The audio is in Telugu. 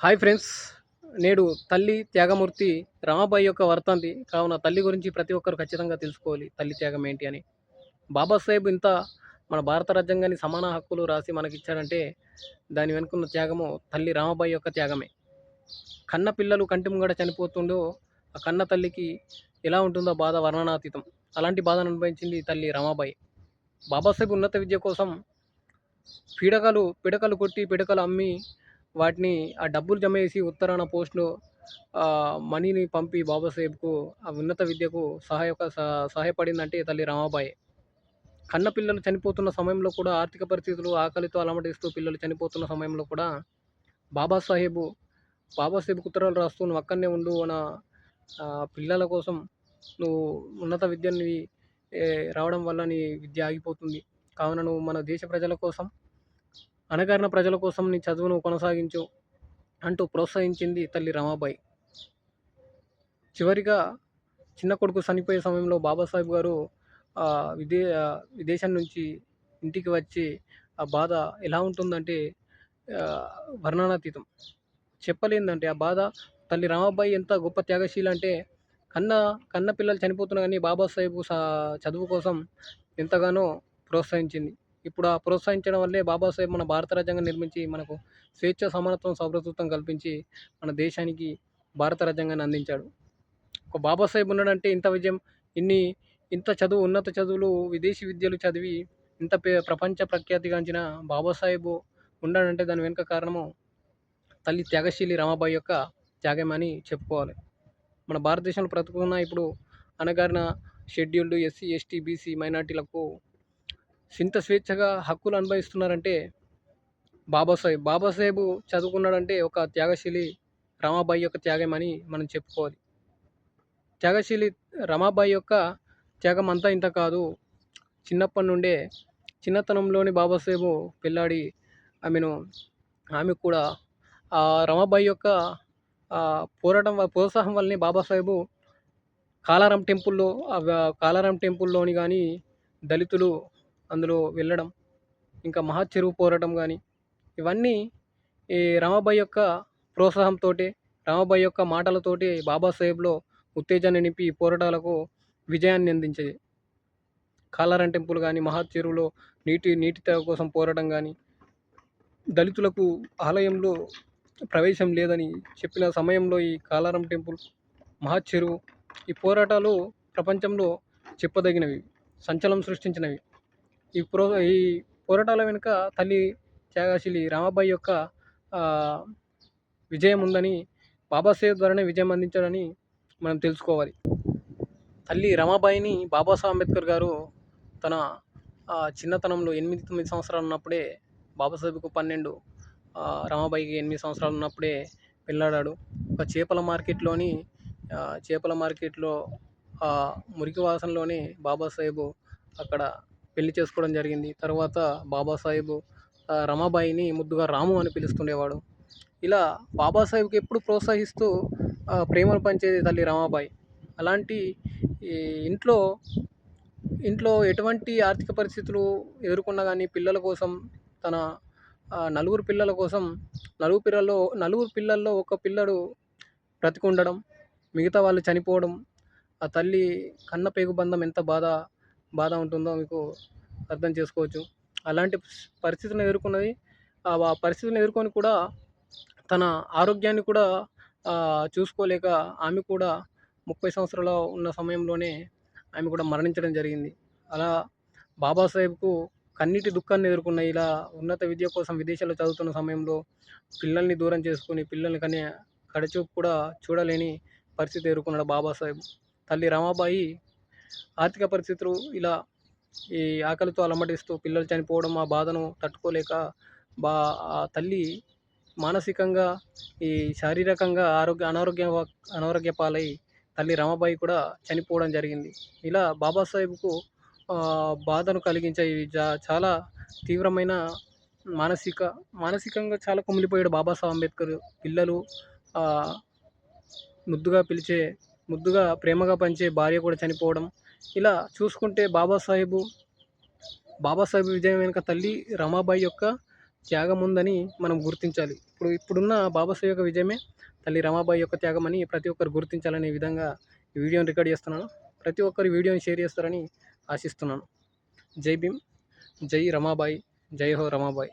హాయ్ ఫ్రెండ్స్ నేడు తల్లి త్యాగమూర్తి రమాబాయి యొక్క వర్తంది కావున తల్లి గురించి ప్రతి ఒక్కరు ఖచ్చితంగా తెలుసుకోవాలి తల్లి త్యాగం ఏంటి అని. బాబాసాహెబ్ ఇంత మన భారత రాజ్యాంగాన్ని సమాన హక్కులు రాసి మనకి ఇచ్చాడంటే దాని వెనుకున్న త్యాగము తల్లి రామబాయి యొక్క త్యాగమే. కన్న పిల్లలు కంటి ముంగడ చనిపోతుండో ఆ కన్న తల్లికి ఎలా ఉంటుందో బాధ వర్ణనాతీతం. అలాంటి బాధను అనుభవించింది తల్లి రమాబాయి. బాబాసాహెబ్ ఉన్నత విద్య కోసం పీడకలు పిడకలు కొట్టి పిడకలు అమ్మి వాటిని ఆ డబ్బులు జమ చేసి ఉత్తరాన పోస్ట్లో మనీని పంపి బాబాసాహెబ్కు ఆ ఉన్నత విద్యకు సహాయక సహ- సహాయపడిందంటే తల్లి రమాబాయి. కన్న పిల్లలు చనిపోతున్న సమయంలో కూడా ఆర్థిక పరిస్థితులు ఆకలితో అలమటిస్తూ పిల్లలు చనిపోతున్న సమయంలో కూడా బాబాసాహెబ్ ఉత్తరాలు రాస్తూ నువ్వు అక్కడనే ఉండు అన పిల్లల కోసం నువ్వు ఉన్నత విద్యని రావడం వల్ల నీ విద్య ఆగిపోతుంది. కావున నువ్వు మన దేశ ప్రజల కోసం అణగారిన ప్రజల కోసం నీ చదువును కొనసాగించు అంటూ ప్రోత్సహించింది తల్లి రమాబాయి. చివరిగా చిన్న కొడుకు చనిపోయే సమయంలో బాబాసాహెబ్ గారు విదే విదేశం నుంచి ఇంటికి వచ్చి ఆ బాధ ఎలా ఉంటుందంటే వర్ణనాతీతం. చెప్పలేందంటే ఆ బాధ తల్లి రామాబాయి ఎంత గొప్ప త్యాగశీల అంటే కన్న కన్న పిల్లలు చనిపోతున్నా కానీ బాబాసాహెబ్ సా చదువు కోసం ఎంతగానో ప్రోత్సహించింది. ఇప్పుడు ఆ ప్రోత్సహించడం వల్లే బాబాసాహెబ్ మన భారత రాజ్యాంగం నిర్మించి మనకు స్వేచ్ఛ సమానత్వం సౌభ్రతత్వం కల్పించి మన దేశానికి భారత రాజ్యాంగాన్ని అందించాడు. ఒక బాబాసాహెబ్ ఉన్నాడంటే ఇంత విజయం ఇన్ని ఇంత చదువు ఉన్నత చదువులు విదేశీ విద్యలు చదివి ఇంత పే ప్రపంచ ప్రఖ్యాతిగాంచిన బాబాసాహెబ్ ఉన్నాడంటే దాని వెనుక కారణము తల్లి త్యాగశీలి రమాబాయి యొక్క త్యాగమని అని చెప్పుకోవాలి. మన భారతదేశంలో బ్రతుకున్న ఇప్పుడు అనగారిన షెడ్యూల్డ్ ఎస్సీ ఎస్టీ బీసీ మైనార్టీలకు ఇంత స్వేచ్ఛగా హక్కులు అనుభవిస్తున్నారంటే బాబాసాహెబ్. బాబాసాహెబ్ చదువుకున్నాడంటే ఒక త్యాగశీలి రమాబాయి యొక్క త్యాగం అని మనం చెప్పుకోవాలి. త్యాగశీలి రమాబాయి యొక్క త్యాగం అంతా ఇంత కాదు. చిన్నప్పటి నుండే చిన్నతనంలోని బాబాసాహెబ్ పిల్లాడి ఆమెను ఆమె కూడా ఆ రమాబాయి యొక్క పోరాటం ప్రోత్సాహం వల్లనే బాబాసాహెబు కాలారం టెంపుల్లో కాలారం టెంపుల్లోని కానీ దళితులు అందులో వెళ్ళడం ఇంకా మహా చెరువు పోరాటం కానీ ఇవన్నీ ఈ రమాబాయి యొక్క ప్రోత్సాహంతో రమాబాయి యొక్క మాటలతోటి బాబాసాహెబ్లో ఉత్తేజాన్ని నింపి ఈ పోరాటాలకు విజయాన్ని అందించేది. కాలారం టెంపుల్ కానీ మహా చెరువులో నీటి నీటి కోసం పోరాటం కానీ దళితులకు ఆలయంలో ప్రవేశం లేదని చెప్పిన సమయంలో ఈ కాలారం టెంపుల్ మహా చెరువు ఈ పోరాటాలు ప్రపంచంలో చెప్పదగినవి సంచలనం సృష్టించినవి. ఈ ప్రో ఈ పోరాటాల వెనుక తల్లి త్యాగశీలి రామాబాయి యొక్క విజయం ఉందని బాబాసాహెబ్ ద్వారానే విజయం అందించాడని మనం తెలుసుకోవాలి. తల్లి రమాబాయిని బాబాసాహెబ్ అంబేద్కర్ గారు తన చిన్నతనంలో ఎనిమిది తొమ్మిది సంవత్సరాలు ఉన్నప్పుడే బాబాసాహెబ్కు పన్నెండు రమాబాయికి ఎనిమిది సంవత్సరాలు ఉన్నప్పుడే పెళ్ళాడాడు ఒక చేపల మార్కెట్లోని చేపల మార్కెట్లో మురికి వాసనలోనే బాబాసాహెబు అక్కడ పెళ్ళి చేసుకోవడం జరిగింది. తర్వాత బాబాసాహెబ్ రమాబాయిని ముద్దుగా రాము అని పిలుస్తుండేవాడు. ఇలా బాబాసాహెబ్కి ఎప్పుడు ప్రోత్సహిస్తూ ప్రేమను పంచేది తల్లి రమాబాయి. అలాంటి ఈ ఇంట్లో ఇంట్లో ఎటువంటి ఆర్థిక పరిస్థితులు ఎదుర్కొన్నా కానీ పిల్లల కోసం తన నలుగురు పిల్లల కోసం నలుగురు పిల్లల్లో నలుగురు పిల్లల్లో ఒక పిల్లడు బ్రతికి ఉండడం మిగతా వాళ్ళు చనిపోవడం ఆ తల్లి కన్న పేగు బంధం ఎంత బాధ బాధ ఉంటుందో మీకు అర్థం చేసుకోవచ్చు. అలాంటి పరిస్థితులను ఎదుర్కొన్నది ఆ ఆ పరిస్థితులను ఎదుర్కొని కూడా తన ఆరోగ్యాన్ని కూడా చూసుకోలేక ఆమె కూడా ముప్పై సంవత్సరాల ఉన్న సమయంలోనే ఆమె కూడా మరణించడం జరిగింది. అలా బాబాసాహెబ్కు కన్నీటి దుఃఖాన్ని ఎదుర్కొన్న ఇలా ఉన్నత విద్య కోసం విదేశాల్లో చదువుతున్న సమయంలో పిల్లల్ని దూరం చేసుకుని పిల్లల్ని కనే కడచూపు కూడా చూడలేని పరిస్థితి ఎదుర్కొన్నాడు బాబాసాహెబ్. తల్లి రమాబాయి ఆర్థిక పరిస్థితులు ఇలా ఈ ఆకలితో అలమటిస్తూ పిల్లలు చనిపోవడం ఆ బాధను తట్టుకోలేక బా ఆ తల్లి మానసికంగా ఈ శారీరకంగా ఆరోగ్య అనారోగ్య అనారోగ్య పాలై తల్లి రమాబాయి కూడా చనిపోవడం జరిగింది. ఇలా బాబాసాహెబ్కు బాధను కలిగించే జా- చాలా తీవ్రమైన మానసిక మానసికంగా చాలా కుమిలిపోయాడు బాబాసాహెబ్ అంబేద్కర్. పిల్లలు ముద్దుగా పిలిచే ముద్దుగా ప్రేమగా పంచే భార్య కూడా చనిపోవడం ఇలా చూసుకుంటే బాబాసాహెబు బాబాసాహెబ్ విజయం వెనుక తల్లి రమాబాయి యొక్క త్యాగం ఉందని మనం గుర్తించాలి. ఇప్పుడు ఇప్పుడున్న బాబాసాహెబ్ యొక్క విజయమే తల్లి రమాబాయి యొక్క త్యాగం అని ప్రతి ఒక్కరు గుర్తించాలనే విధంగా ఈ వీడియోని రికార్డ్ చేస్తున్నాను. ప్రతి ఒక్కరు వీడియోని షేర్ చేస్తారని ఆశిస్తున్నాను. జై భీమ్ జై రమాబాయి జై హో రమాబాయి.